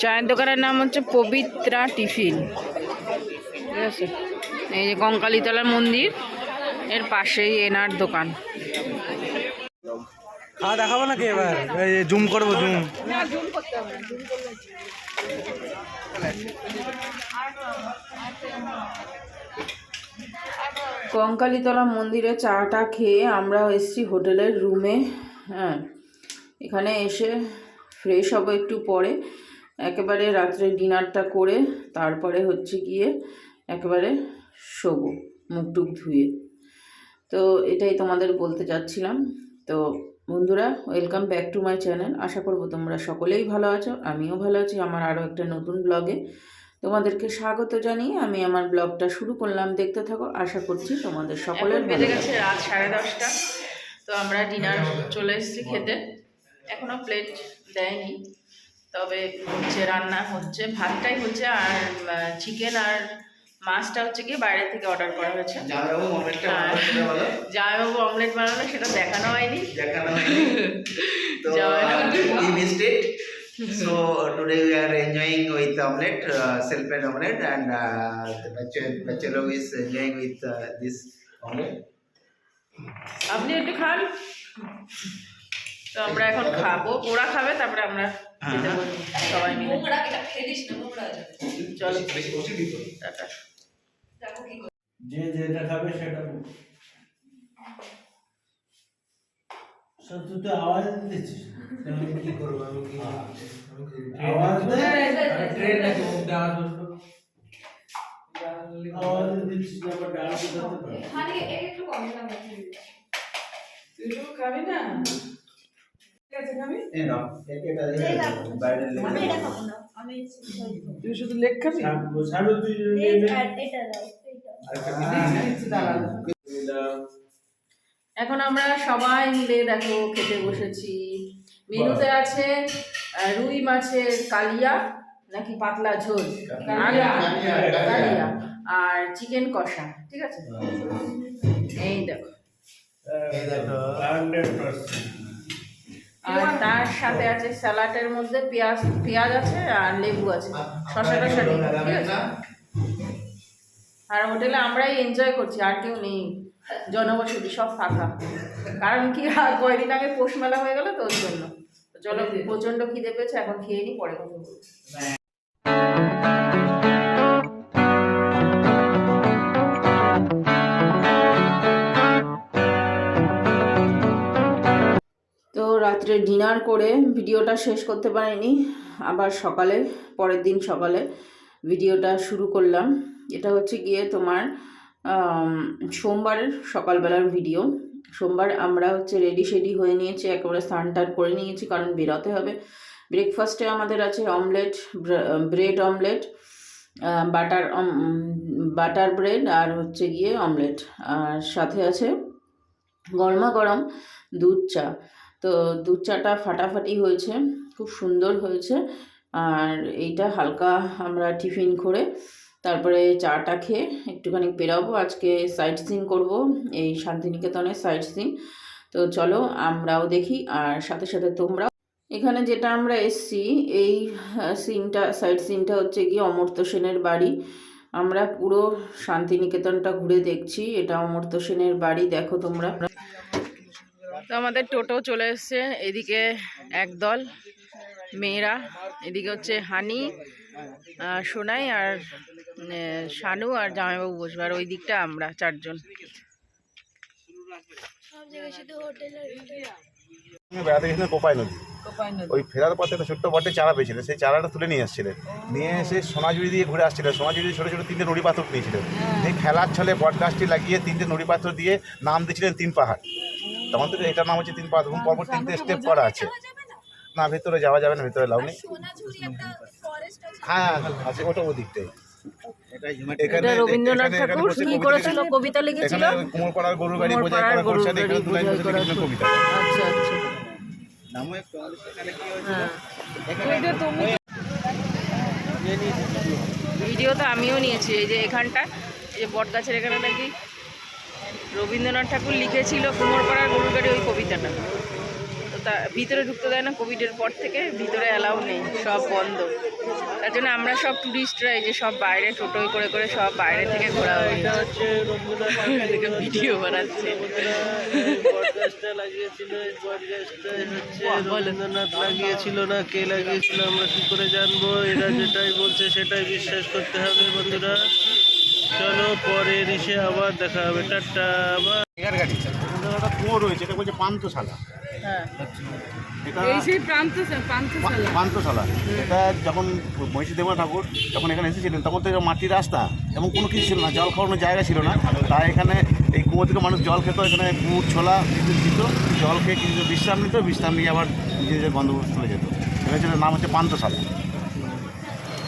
চায়ের দোকানের নাম হচ্ছে পবিত্রা টিফিন। ঠিক আছে? এই যে কঙ্কালীতলা মন্দির এর পাশেই এনার দোকান। খাওয়া দেখাবো নাকি এবার? জুম করব জুম। কঙ্কালীতলা মন্দিরে চাটা খেয়ে আমরা এসেছি হোটেলের রুমে হ্যাঁ। এখানে এসে ফ্রেশ হব একটু পরে। একেবারে রাত্রে ডিনারটা করে তারপরে হচ্ছে গিয়ে একেবারে শোবো মুখ টুক ধুয়ে। তো এটাই তোমাদের বলতে চাচ্ছিলাম তো বন্ধুরা welcome back to my channel আশা করব তোমরা সকলেই ভালো আছো আমিও ভালো আছি। আমার আরও একটা নতুন ব্লগে তোমাদেরকে স্বাগত জানিয়ে আমি আমার ব্লগটা শুরু করলাম। দেখতে থাকো আশা করছি তোমাদের সকলের বেজে গেছে রাত সাড়ে দশটা। তো আমরা ডিনার চলে এসেছি খেতে। এখনও প্লেট দেয়নি। তবে হচ্ছে রান্না হচ্ছে ভাতটাই হচ্ছে আর চিকেন আর মাছটা হচ্ছে কি বাইরে থেকে অর্ডার করা হয়েছে। জামাইবাবু মোমেন্টটা হ্যাঁ। অমলেট বানালো সেটা দেখানো হয়নি। দেখানো তো so today we are enjoying with omelette uh, self made omelette and uh, the bachelor, bachelor is enjoying with uh, this omelette. আপনি একটু খান। তো আমরা এখন খাব। ওরা খাবে তারপরে আমরা সবাই মিলে। চলো। টাটা। যে যেটা খাবে সেটা তুই তো আওয়াজ দিচ্ছিস। আমি কি করব আমি কি আওয়াজ দে। ট্রেন নাকি মুখ দেওয়া আওয়াজ দিচ্ছিস না আবার ডাল দিতে পারে এই নাও, এ- এটা বাইরে তুই লেখ খাবি ছাড়বো তুই। আরেকটা এখন আমরা সবাই মিলে দেখো খেতে বসেছি। মেনুতে আছে রুই মাছের কালিয়া নাকি পাতলা ঝোল? কালিয়া, আর চিকেন কষা ঠিক আছে? এই দেখো। এই দেখো। 100% আর তার সাথে আছে স্যালাডের মধ্যে পেঁয়াজ পেঁয়াজ আছে আর লেবু আছে। শসা টশা ঠিক আছে? আর হোটেলে আমরাই এনজয় করছি, আর কেউ নেই। জনবসতি সব ফাঁকা। কারণ কি, আর কয়দিন আগে পৌষ মেলা হয়ে গেল তো ওই জন্য। চলো, প্রচণ্ড খিদে পেয়েছে, এখন খেয়ে নি, পরে কথা রাত্রে ডিনার করে ভিডিওটা শেষ করতে পারিনি, আবার সকালে, পরের দিন সকালে ভিডিওটা শুরু করলাম। এটা হচ্ছে গিয়ে তোমার সোমবারের সকালবেলার ভিডিও। সোমবার আমরা হচ্ছে রেডি শেডি হয়ে নিয়েছি, একেবারে স্নান টান করে নিয়েছি, কারণ বেরোতে হবে। ব্রেকফাস্টে আমাদের আছে omelette bread omelette butter butter bread আর হচ্ছে গিয়ে অমলেট আর সাথে আছে গরমা গরম দুধ চা। তো দুধ চাটা ফাটাফাটি হয়েছে, খুব সুন্দর হয়েছে। আর এইটা হালকা আমরা টিফিন করে তারপরে চাটা খেয়ে একটুখানি বেরাবো আজকে সাইট সিন করব, এই শান্তিনিকেতনের সাইট সিন তো চলো আমরাও দেখি আর সাথে সাথে তোমরাও। এখানে যেটা আমরা এসছি, এই সিনটা সাইট সিনটা হচ্ছে গিয়ে অমর্ত্য সেনের বাড়ি। আমরা পুরো শান্তিনিকেতনটা ঘুরে দেখছি, এটা অমর্ত্য সেনের বাড়ি, দেখো তোমরা। তো আমাদের টোটো চলে এসছে এদিকে একদল মেয়েরা এদিকে হচ্ছে হানি সোনাই আর শানু আর জামাইবাবু বসবে আর ওই দিকটা আমরা চারজন। বেড়াতে গেছিলাম কোপাই নদী? ওই ফেরার পথে একটা ছোট্ট বটে চারা পেয়েছিল সেই চারাটা তুলে নিয়ে এসেছিলেন নিয়ে এসে সোনাঝুরি দিয়ে ঘুরে আসছিলেন সোনাঝুরি দিয়ে ছোটো ছোটো তিনটে নুড়ি পাথর নিয়েছিলেন দিয়ে খেলার ছলে বট গাছটি লাগিয়ে তিনটে নুড়ি পাথর দিয়ে নাম দিয়েছিলেন তিন পাহাড়। তখন তো এটার নাম হচ্ছে তিন তখন পরপর তিনটে স্টেপ করা আছে। না। ভেতরে যাওয়া যাবে না ভেতরে লাউ নেই। হ্যাঁ হ্যাঁ, আছে ওটা ওদিকটাই এটা রবীন্দ্রনাথ এখানে- এখানে ঠাকুর কি করেছিল কবিতা লিখেছিল? কুমোরপাড়ার গরু গাড়ি বোঝাই করা করছে এখানে দু বোঝাই বসে করা লিখেছিল কবিতা। আচ্ছা আচ্ছা। নামও একটু হ্যাঁ। ভিডিও তো আমিও নিয়েছি এই যে এখানটা এই যে বট গাছের এখানে নাকি রবীন্দ্রনাথ ঠাকুর লিখেছিল কুমোরপাড়ার গরুর গাড়ি ওই কবিতাটা। তো তা ভিতরে ঢুকতে দেয় না কোভিডের পর থেকে ভিতরে অ্যালাউ নেই সব বন্ধ। তার জন্য আমরা সব টুরিস্টরা এই যে সব বাইরে টোটোয় করে করে সব বাইরে থেকে ঘোরা হয়ে এটা হচ্ছে ভিডিও বানাচ্ছে। রবীন্দ্রনাথ লাগিয়েছিল না কে লাগিয়েছিল আমরা কি করে জানব? এরা যেটাই বলছে সেটাই বিশ্বাস করতে হবে বন্ধুরা। চলো পরের ইসে আবার দেখা হবে। টাটা আবার এগার গাড়ি। একটা কুয়ো রয়েছে এটা বলছে পান্তশালা হ্যাঁ। এটা এই সেই প্রান্ত পান্তশালা এটা যখন মহিষী দেবনা ঠাকুর যখন এখানে এসেছিলেন তখন তো এটা মাটির রাস্তা এবং কোনো কিছু ছিল না জল খাওয়ানোর জায়গা ছিল না। তাই এখানে এই কুয়ো থেকে মানুষ জল খেত এখানে গুড় ছোলা দিত। জল খেয়ে কিছু বিশ্রাম নিত বিশ্রাম নিয়ে আবার নিজের নিজের চলে যেত এটা নাম হচ্ছে পান্তশালা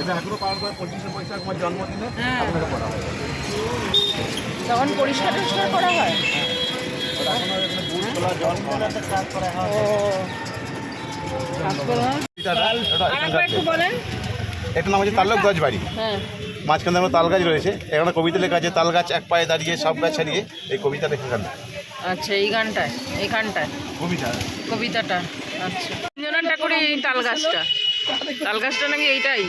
এটা এখনও পালন করে পঁচিশে বৈশাখ আমার জন্মদিনে হ্যাঁ। আপনাকে করা হয় তখন পরিষ্কার টরিষ্কার করা হয়। এটার নাম হচ্ছে তাল্লক গজ বাড়ি মাঝখানে আমার তাল গাছ রয়েছে এখানে কবিতা লেখা আছে তাল গাছ এক পায়ে দাঁড়িয়ে সব গাছ ছাড়িয়ে এই কবিতা লেখা এখানে। আচ্ছা এই গানটায় এইখানটায় কবিতা। কবিতাটা আচ্ছা। ঠাকুরের এই তাল গাছটা। তাল গাছটা নাকি এইটাই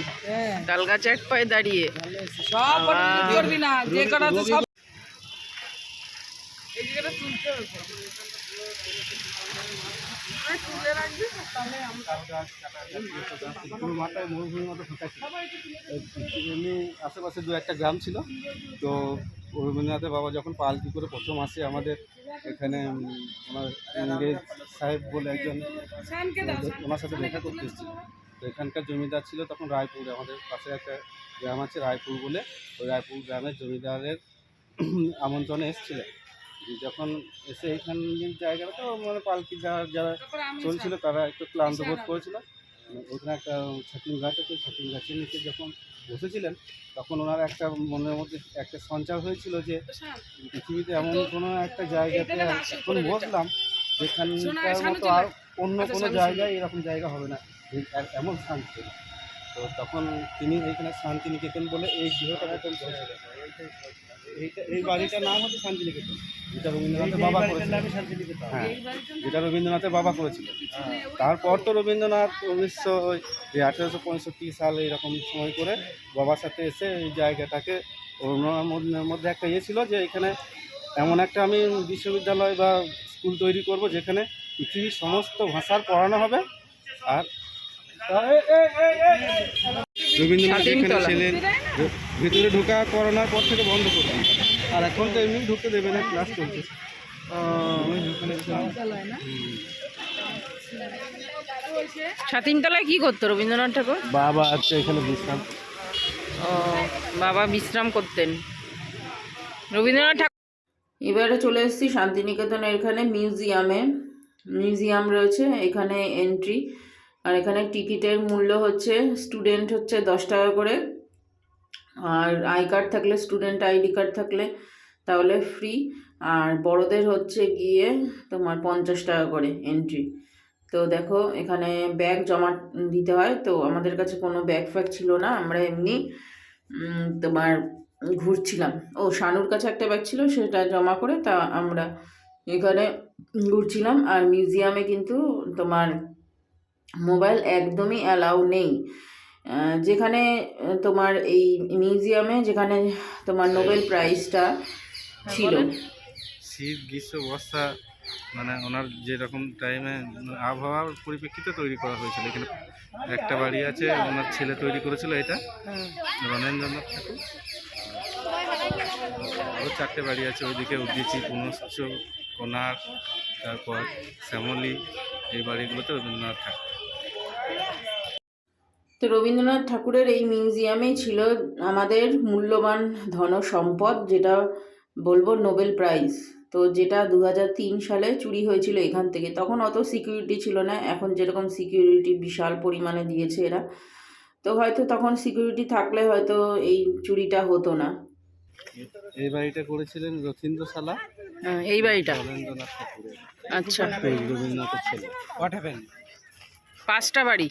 তাল গাছ এক পায়ে দাঁড়িয়ে আশেপাশে দু একটা গ্রাম ছিল তো রবীন্দ্রনাথের বাবা যখন পালকি করে প্রথম আসে আমাদের এখানে আমার ইংরেজ সাহেব বলে একজন ওনার সাথে দেখা করতে এসেছিল তো এখানকার জমিদার ছিল তখন রায়পুর আমাদের পাশে একটা গ্রাম আছে রায়পুর বলে ওই রায়পুর গ্রামের জমিদারের আমন্ত্রণে এসেছিলেন। যখন এসে এইখানকার জায়গাটা তো মানে পালকি যারা যারা চলছিল তারা একটু ক্লান্ত বোধ করেছিল। ওখানে একটা ছাতিম গাছ আছে ছাতিম গাছের নিচে যখন বসেছিলেন তখন ওনার একটা মনের মধ্যে একটা সঞ্চার হয়েছিল যে পৃথিবীতে এমন কোনো একটা জায়গাতে এখন বসলাম যেখানকার মতো আর অন্য কোনো জায়গায় এরকম জায়গা হবে না। এ- এমন শান্তি তো তখন তিনি এইখানে শান্তিনিকেতন বলে এই গৃহটা এইটা এই বাড়িটার নাম হচ্ছে শান্তিনিকেতন। যেটা রবীন্দ্রনাথের বাবা করেছিলেন। হ্যাঁ যেটা রবীন্দ্রনাথের বাবা করেছিলেন। তারপর তো রবীন্দ্রনাথ উনিশশো ওই আঠেরোশো পঁয়ষট্টি সালে এরকম সময় করে বাবার সাথে এসে এই জায়গাটাকে ওনার মধ্যে একটা ইয়ে ছিল যে এখানে এমন একটা আমি বিশ্ববিদ্যালয় বা স্কুল তৈরি করব যেখানে পৃথিবীর সমস্ত ভাষার পড়ানো হবে আর রবীন্দ্রনাথ এখানে স্বাধীনতলা। ছিলেন। ভেতরে ঢোকা করোনার পর থেকে বন্ধ করবেন আর এখন তো এমনি ঢুকতে দেবে না ক্লাস চলছে। ছাতিনতলায় কি করতো রবীন্দ্রনাথ ঠাকুর? বাবা আছে এখানে বিশ্রাম। ও বাবা বিশ্রাম করতেন। রবীন্দ্রনাথ ঠাকুর এবারে চলে এসেছি শান্তিনিকেতনের এখানে মিউজিয়ামে। মিউজিয়াম রয়েছে এখানে এন্ট্রি আর এখানে টিকিটের মূল্য হচ্ছে স্টুডেন্ট হচ্ছে দশ টাকা করে। আর আই কার্ড থাকলে স্টুডেন্ট আইডি কার্ড থাকলে তাহলে ফ্রি আর বড়দের হচ্ছে গিয়ে তোমার পঞ্চাশ টাকা করে এন্ট্রি তো দেখো, এখানে ব্যাগ জমা দিতে হয়। তো আমাদের কাছে কোনো ব্যাগ ফ্যাগ ছিল না, আমরা এমনি তোমার ঘুরছিলাম। ও, শানুর কাছে একটা ব্যাগ ছিল, সেটা জমা করে তা আমরা এখানে ঘুরছিলাম। আর মিউজিয়ামে কিন্তু তোমার মোবাইল একদমই অ্যালাউ নেই। যেখানে তোমার এই মিউজিয়ামে যেখানে তোমার নোবেল প্রাইজটা ছিল। শীত গ্রীষ্ম বর্ষা মানে ওনার যেরকম টাইমে আবহাওয়ার পরিপ্রেক্ষিতে তৈরি করা হয়েছিল। এখানে একটা বাড়ি আছে ওনার ছেলে তৈরি করেছিল এটা। রণেন্দ্রনাথ ঠাকুর। আরও চারটে বাড়ি আছে ওইদিকে উদ্দিচি পুনশ্চ কোনার তারপর শ্যামলী এই বাড়িগুলোতে রবীন্দ্রনাথ ঠাকুর। তো রবীন্দ্রনাথ ঠাকুরের এই মিউজিয়ামেই ছিল আমাদের মূল্যবান ধন সম্পদ যেটা বলব নোবেল প্রাইজ। তো যেটা দু হাজার তিন সালে চুরি হয়েছিল এখান থেকে। তখন অত সিকিউরিটি ছিল না এখন যেরকম সিকিউরিটি বিশাল পরিমাণে দিয়েছে এরা। তো হয়তো তখন সিকিউরিটি থাকলে হয়তো এই চুরিটা হতো না। এই বাড়িটা করেছিলেন রথীন্দ্র সালা? হ্যাঁ, এই বাড়িটা। রবীন্দ্রনাথ ঠাকুরের। আচ্ছা। রবীন্দ্রনাথের ছেলে। পাঁচটা বাড়ি।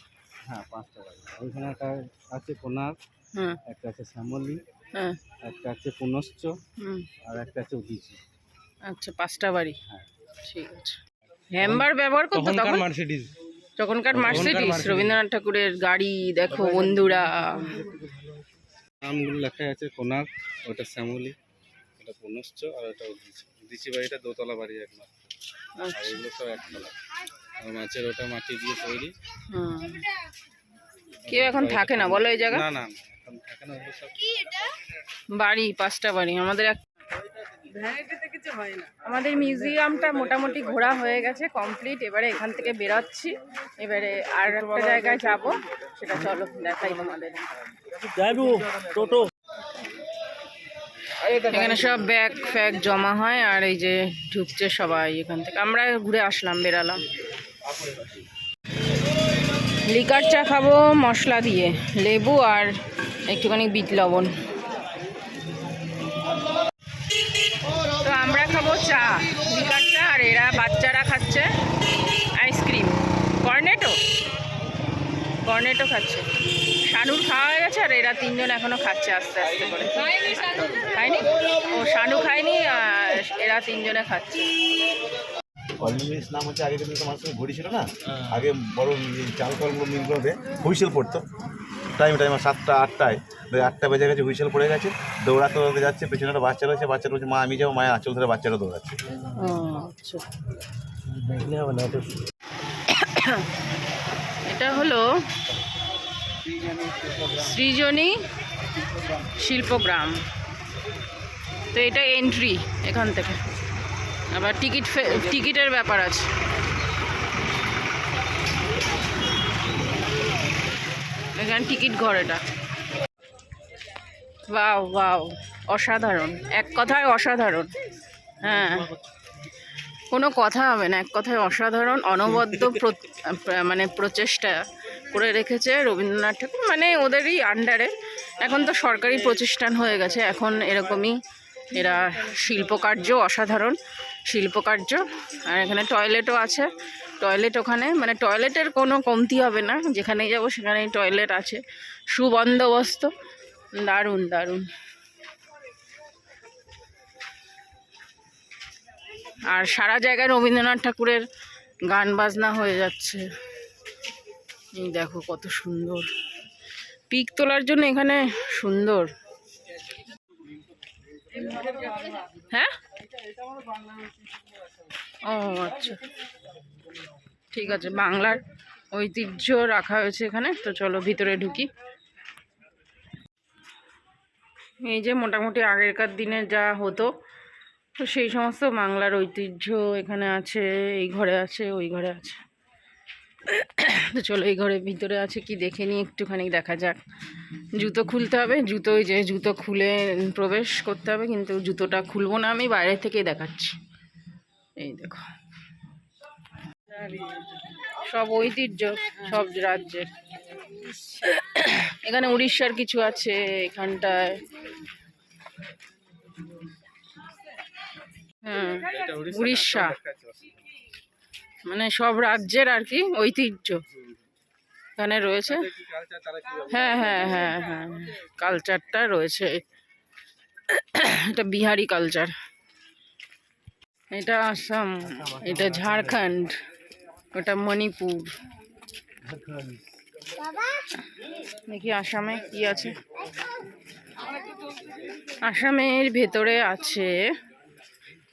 হ্যাঁ পাঁচটা বাড়ি ওইখানে একটা আছে কোনার হ্যাঁ একটা আছে শ্যামলী হ্যাঁ একটা আছে পুনশ্চ হুম। আর একটা আছে উদিচি আচ্ছা পাঁচটা বাড়ি? হ্যাঁ। ঠিক আছে। হ্যাম্বার ব্যবহার করতো তখনকার তখন? মার্সিডিজ তখনকার মার্সিডিস Mercedes। রবীন্দ্রনাথ ঠাকুরের গাড়ি দেখো বন্ধুরা। নামগুলো লেখা আছে কোনাক ওটা শ্যামলি এটা পুনশ্চ আর ওটা উদিচি উদিচি বাড়িটা দোতলা বাড়ি একমাত্র। আর আচ্ছা। এগুলো সব একতলা। আর মাছের ওটা মাটি দিয়ে তৈরি। কেউ এখন থাকে না বলো এই জায়গা? না না না, এখন থাকে না বাড়ি পাঁচটা বাড়ি আমাদের এক আমাদের মিউজিয়ামটা মোটামুটি ঘোরা হয়ে গেছে কমপ্লিট। এবারে এখান থেকে বেরোচ্ছি এবারে আর একটা জায়গায় যাব সেটা চলো দেখাই তোমাদের। এখানে সব ব্যাগ ফ্যাগ জমা হয় আর এই যে ঢুকছে সবাই এখান থেকে। আমরা ঘুরে আসলাম বেরালাম। লিকার চা খাব মশলা দিয়ে লেবু আর একটুখানি বিট লবণ। তো আমরা খাব চা লিকার চা আর এরা বাচ্চারা খাচ্ছে আইসক্রিম। কর্নেটো? কর্নেটো খাচ্ছে। শানুর খাওয়া হয়ে গেছে আর এরা তিনজন এখনও খাচ্ছে আস্তে আস্তে করে। খায়নি? ও শানু খায়নি আর এরা তিনজনে খাচ্ছে। কলমিস নাম হচ্ছে আগে কিন্তু তোমার সঙ্গে ঘড়ি ছিল না? আগে বড় চাল কলগুলো মিলগুলোতে হুইসেল পড়তো। টাইম টাইম সাতটা আটটায় আটটা বেজে গেছে হুইসেল পড়ে গেছে দৌড়াতে দৌড়াতে যাচ্ছে পেছনে একটা বাচ্চা রয়েছে বাচ্চা বলছে মা আমি যাব মায়ের আঁচল ধরে বাচ্চাটা দৌড়াচ্ছে। আচ্ছা। এটা হলো সৃজনী শিল্পগ্রাম। তো এটা এন্ট্রি এখান থেকে। আবার টিকিট টিকিটের ব্যাপার আছে। এখানে টিকিট ঘর এটা। বাও বাও অসাধারণ। এক কথায় অসাধারণ। হ্যাঁ। কোনো কথা হবে না এক কথায় অসাধারণ অনবদ্য মানে প্রচেষ্টা করে রেখেছে রবীন্দ্রনাথ ঠাকুর। মানে ওদেরই আন্ডারে এখন তো সরকারি প্রতিষ্ঠান হয়ে গেছে এখন এরকমই এরা শিল্পকার্য অসাধারণ, শিল্পকার্য। আর এখানে টয়লেটও আছে। টয়লেট ওখানে মানে টয়লেটের কোনো কমতি হবে না। যেখানেই যাব সেখানেই টয়লেট আছে। সুবন্দোবস্ত। দারুণ দারুণ। আর সারা জায়গায় রবীন্দ্রনাথ ঠাকুরের গান বাজনা হয়ে যাচ্ছে। দেখো কত সুন্দর। পিক তোলার জন্য এখানে সুন্দর। হ্যাঁ? ও আচ্ছা। ঠিক আছে, বাংলার ঐতিহ্য রাখা হয়েছে এখানে, তো চলো ভিতরে ঢুকি। এই যে মোটামুটি আগেরকার দিনে যা হতো, তো সেই সমস্ত বাংলার ঐতিহ্য এখানে আছে, এই ঘরে আছে, ওই ঘরে আছে। তো চলো এই ঘরের ভিতরে আছে, কি দেখে নিই, একটুখানি দেখা যাক। জুতো খুলতে হবে, জুতো যে জুতো খুলে প্রবেশ করতে হবে, কিন্তু জুতোটা খুলবো না আমি, বাইরে থেকেই দেখাচ্ছি। এই দেখো। সব ঐতিহ্য, সব রাজ্যের। এখানে উড়িষ্যার কিছু আছে এখানটায়। এটা উড়িষ্যা। মানে সব রাজ্যের আর কি ঐতিহ্য। এখানে রয়েছে। হ্যাঁ হ্যাঁ হ্যাঁ হ্যাঁ কালচারটা রয়েছে। এটা বিহারি কালচার এটা আসাম, এটা ঝাড়খণ্ড, ওটা মণিপুর। দেখি আসামে কি আছে। আসামের ভেতরে আছে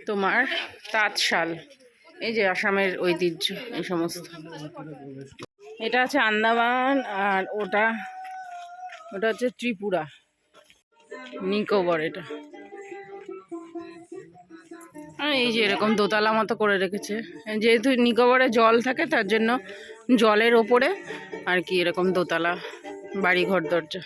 তোমার তাঁতশাল। এই যে আসামের ঐতিহ্য, এই সমস্ত। এটা আছে আন্দামান আর ওটা ওটা হচ্ছে ত্রিপুরা। নিকোবর এটা। এই যে এরকম দোতলা মতো করে রেখেছে। যেহেতু নিকোবরে জল থাকে, তার জন্য জলের ওপরে আর কি এরকম দোতলা বাড়ি ঘর দরজা।